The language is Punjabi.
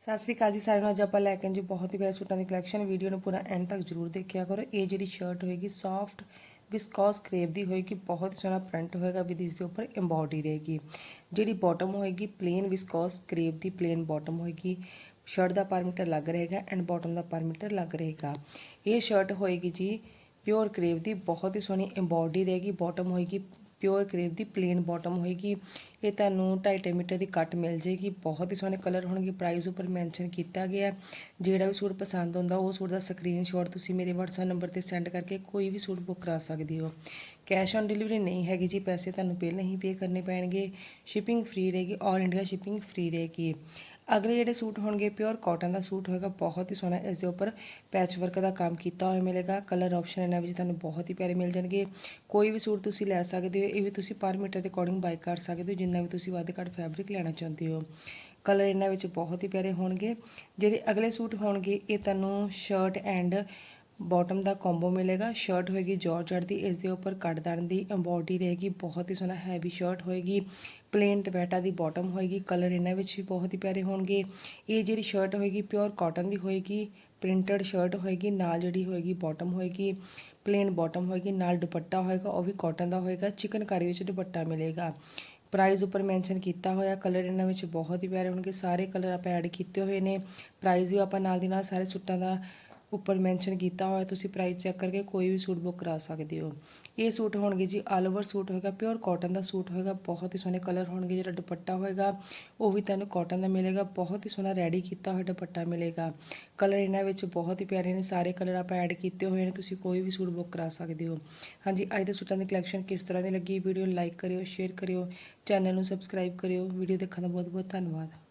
ਸਤਿ ਸ੍ਰੀ ਅਕਾਲ ਜੀ ਸਾਰਿਆਂ ਨੂੰ, ਅੱਜ ਆਪਾਂ ਲੈ ਕੇ ਆਏ ਜੀ ਬਹੁਤ ਹੀ ਪਿਆਰੇ ਸੂਟਾਂ ਦੀ ਕਲੈਕਸ਼ਨ ਵੀਡੀਓ ਨੂੰ ਪੂਰਾ ਐਂਡ ਤੱਕ ਜਰੂਰ ਦੇਖਿਆ ਕਰੋ। ਇਹ ਜਿਹੜੀ ਸ਼ਰਟ ਹੋਏਗੀ ਸੌਫਟ ਵਿਸਕੋਸ ਕਰੇਪ ਦੀ ਹੋਏਗੀ, ਬਹੁਤ ਹੀ ਸੋਹਣਾ ਪ੍ਰਿੰਟ ਹੋਏਗਾ ਵਿਦ ਇਸ ਦੇ ਉੱਪਰ ਐਮਬੋਡੀ ਰਹੇਗੀ। ਜਿਹੜੀ ਬਾਟਮ ਹੋਏਗੀ ਪਲੇਨ ਵਿਸਕੋਸ ਕਰੇਪ ਦੀ ਪਲੇਨ ਬਾਟਮ ਹੋਏਗੀ। ਸ਼ਰਟ ਦਾ ਪਰਮੀਟਰ ਲੱਗ ਰਹੇਗਾ ਐਂਡ ਬਾਟਮ ਦਾ ਪਰਮੀਟਰ ਲੱਗ ਰਹੇਗਾ। ਇਹ ਸ਼ਰਟ ਹੋਏਗੀ ਜੀ ਪਿਓਰ ਕਰੇਪ ਦੀ, ਬਹੁਤ ਹੀ ਸੋਹਣੀ ਐਮਬੋਡੀ ਰਹੇਗੀ। ਬਾਟਮ ਹੋਏਗੀ ਪਿਓਰ ਕਰੇਪ ਦੀ ਪਲੇਨ ਬਾਟਮ ਹੋਏਗੀ। ਇਹ ਤੁਹਾਨੂੰ 2.5 ਮੀਟਰ ਦੀ ਕੱਟ ਮਿਲ ਜੇਗੀ। ਬਹੁਤ ਹੀ ਸੋਹਣੇ ਕਲਰ ਹੋਣਗੇ। ਪ੍ਰਾਈਸ ਉੱਪਰ ਮੈਂਸ਼ਨ ਕੀਤਾ ਗਿਆ ਜਿਹੜਾ ਵੀ ਸੂਟ ਪਸੰਦ ਹੁੰਦਾ, ਉਹ ਸੂਟ ਦਾ ਸਕਰੀਨਸ਼ਾਟ ਤੁਸੀਂ ਮੇਰੇ WhatsApp ਨੰਬਰ ਤੇ ਸੈਂਡ ਕਰਕੇ ਕੋਈ ਵੀ ਸੂਟ ਬੁੱਕ ਕਰਾ ਸਕਦੇ ਹੋ। ਕੈਸ਼ ਔਨ ਡਿਲੀਵਰੀ ਨਹੀਂ ਹੈਗੀ ਜੀ, ਪੈਸੇ ਤੁਹਾਨੂੰ ਪਹਿਲਾਂ ਹੀ ਪੇ ਕਰਨੇ ਪੈਣਗੇ ਸ਼ਿਪਿੰਗ ਫ੍ਰੀ ਰਹੇਗੀ ਆਲ ਇੰਡੀਆ ਸ਼ਿਪਿੰਗ ਫ੍ਰੀ ਰਹੇਗੀ। ਅਗਲੇ ਜਿਹੜੇ ਸੂਟ ਹੋਣਗੇ ਪਿਓਰ ਕਾਟਨ ਦਾ ਸੂਟ ਹੋਏਗਾ, ਬਹੁਤ ਹੀ ਸੋਹਣਾ, ਇਸ ਦੇ ਉੱਪਰ ਪੈਚ ਵਰਕ ਦਾ ਕੰਮ ਕੀਤਾ ਹੋਇਆ ਮਿਲੇਗਾ ਕਲਰ ਆਪਸ਼ਨ ਇਹਨਾਂ ਵਿੱਚ ਤੁਹਾਨੂੰ ਬਹੁਤ ਹੀ ਪਿਆਰੇ ਮਿਲ ਜਾਣਗੇ। ਕੋਈ ਵੀ ਸੂਟ ਤੁਸੀਂ ਲੈ ਸਕਦੇ ਹੋ, ਇਹ ਵੀ ਤੁਸੀਂ ਪਰ ਮੀਟਰ ਦੇ ਅਕੋਰਡਿੰਗ ਬਾਈ ਕਰ ਸਕਦੇ ਹੋ, ਜਿੰਨਾ ਵੀ ਤੁਸੀਂ ਵੱਧ ਘੱਟ ਫੈਬਰਿਕ ਲੈਣਾ ਚਾਹੁੰਦੇ ਹੋ। ਕਲਰ ਇਹਨਾਂ ਵਿੱਚ ਬਹੁਤ ਹੀ ਪਿਆਰੇ ਹੋਣਗੇ। ਜਿਹੜੇ ਅਗਲੇ ਸੂਟ ਹੋਣਗੇ, ਇਹ ਤੁਹਾਨੂੰ ਸ਼ਰਟ ਐਂਡ ਬਾਟਮ ਦਾ ਕੰਬੋ ਮਿਲੇਗਾ। ਸ਼ਰਟ ਹੋਏਗੀ ਜਾਰਜਟ ਦੀ ਇਸ ਦੇ ਉੱਪਰ ਕੱਟਦਾਨ ਦੀ ਐਮਬੋਡੀ ਰਹੇਗੀ, ਬਹੁਤ ਹੀ ਸੋਹਣਾ ਹੈਵੀ ਸ਼ਰਟ ਹੋਏਗੀ। ਪਲੇਨ ਟਪੈਟਾ ਦੀ ਬਾਟਮ ਹੋਏਗੀ ਕਲਰ ਇਹਨਾਂ ਵਿੱਚ ਵੀ ਬਹੁਤ ਹੀ ਪਿਆਰੇ ਹੋਣਗੇ। ਇਹ ਜਿਹੜੀ ਸ਼ਰਟ ਹੋਏਗੀ ਪਿਓਰ ਕਾਟਨ ਦੀ ਹੋਏਗੀ ਪ੍ਰਿੰਟਡ ਸ਼ਰਟ ਹੋਏਗੀ, ਨਾਲ ਜਿਹੜੀ ਹੋਏਗੀ ਬਾਟਮ ਹੋਏਗੀ। ਪਲੇਨ ਬਾਟਮ ਹੋਏਗੀ, ਨਾਲ ਦੁਪੱਟਾ ਹੋਏਗਾ, ਉਹ ਵੀ ਕਾਟਨ ਦਾ ਹੋਏਗਾ, ਚਿਕਨਕਾਰੀ ਵਿੱਚ ਦੁਪੱਟਾ ਮਿਲੇਗਾ। ਪ੍ਰਾਈਸ ਉੱਪਰ ਮੈਂਸ਼ਨ ਕੀਤਾ ਹੋਇਆ ਕਲਰ ਇਹਨਾਂ ਵਿੱਚ ਬਹੁਤ ਹੀ ਪਿਆਰੇ ਹੋਣਗੇ, ਸਾਰੇ ਕਲਰ ਆਪਾਂ ਐਡ ਕੀਤੇ ਹੋਏ ਨੇ। ਪ੍ਰਾਈਸ ਵੀ ਆਪਾਂ ਨਾਲ ਦੀ ਨਾਲ ਸਾਰੇ ਸੂਟਾਂ ਦਾ ਉੱਪਰ ਮੈਂਸ਼ਨ ਕੀਤਾ ਹੋਇਆ, ਤੁਸੀਂ ਪ੍ਰਾਈਸ ਚੈੱਕ ਕਰਕੇ ਕੋਈ ਵੀ ਸੂਟ ਬੁੱਕ ਕਰਾ ਸਕਦੇ ਹੋ। ਇਹ ਸੂਟ ਹੋਣਗੇ ਜੀ ਆਲ ਓਵਰ ਸੂਟ ਹੋਏਗਾ ਪਿਓਰ ਕਾਟਨ ਦਾ ਸੂਟ ਹੋਏਗਾ, ਬਹੁਤ ਹੀ ਸੋਹਣੇ ਕਲਰ ਹੋਣਗੇ, ਜਿਹੜਾ ਦੁਪੱਟਾ ਹੋਏਗਾ, ਉਹ ਵੀ ਤੁਹਾਨੂੰ ਕਾਟਨ ਦਾ ਮਿਲੇਗਾ, ਬਹੁਤ ਹੀ ਸੋਹਣਾ ਰੈਡੀ ਕੀਤਾ ਹੋਇਆ ਦੁਪੱਟਾ ਮਿਲੇਗਾ। ਕਲਰ ਇਹਨਾਂ ਵਿੱਚ ਬਹੁਤ ਹੀ ਪਿਆਰੇ ਨੇ, ਸਾਰੇ ਕਲਰ ਆਪਾਂ ਐਡ ਕੀਤੇ ਹੋਏ ਨੇ, ਤੁਸੀਂ ਕੋਈ ਵੀ ਸੂਟ ਬੁੱਕ ਕਰਾ ਸਕਦੇ ਹੋ। ਹਾਂਜੀ, ਅੱਜ ਦੇ ਸੂਟਾਂ ਦੀ ਕਲੈਕਸ਼ਨ ਕਿਸ ਤਰ੍ਹਾਂ ਦੀ ਲੱਗੀ? ਵੀਡੀਓ ਲਾਈਕ ਕਰਿਓ ਸ਼ੇਅਰ ਕਰਿਓ ਚੈਨਲ ਨੂੰ ਸਬਸਕ੍ਰਾਈਬ ਕਰਿਓ ਵੀਡੀਓ ਦੇਖਣ ਦਾ ਬਹੁਤ ਬਹੁਤ ਧੰਨਵਾਦ।